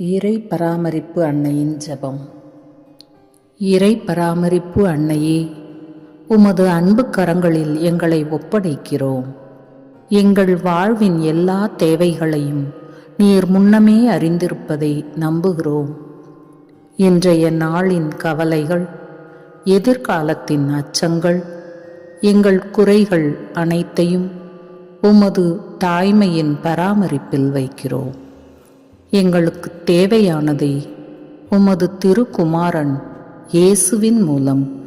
இறை பராமரிப்பு அன்னையின் ஜெபம். இறை பராமரிப்பு அன்னையே உமது அன்பு கரங்களில் எங்களை ஒப்படைக்கிறோம். எங்கள் வாழ்வின் எல்லா தேவைகளையும் நீர் முன்னமே அறிந்திருப்பதை நம்புகிறோம். இன்றைய நாளின் கவலைகள் எதிர்காலத்தின் அச்சங்கள் எங்கள் குறைகள் அனைத்தையும் உமது தாய்மையின் பராமரிப்பில் வைக்கிறோம். எங்களுக்கு தேவையானதை உமது திருக்குமாரன் இயேசுவின் மூலம்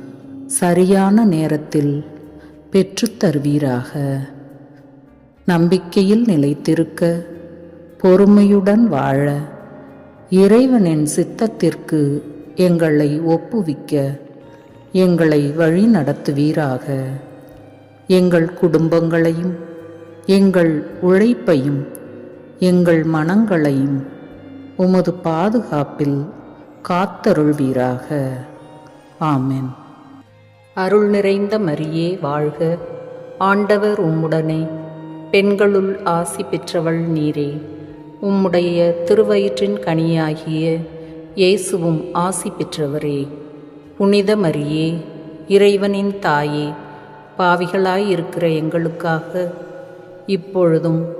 சரியான நேரத்தில் பெற்றுத்தருவீராக நம்பிக்கையில் நிலைத்திருக்க பொறுமையுடன் வாழ இறைவனின் சித்தத்திற்கு எங்களை ஒப்புவிக்க எங்களை வழி நடத்துவீராக. எங்கள் குடும்பங்களையும் எங்கள் உழைப்பையும் எங்கள் மனங்களையும் உமது பாதுகாப்பில் காத்தருள்வீராக. ஆமென். அருள் நிறைந்த மரியே வாழ்க. ஆண்டவர் உம்முடனே பெண்களுள் ஆசி பெற்றவள் நீரே. உம்முடைய திருவயிற்றின் கனியாகிய இயேசுவும் ஆசி பெற்றவரே. புனித மரியே இறைவனின் தாயே பாவிகளாயிருக்கிற எங்களுக்காக இப்பொழுதும்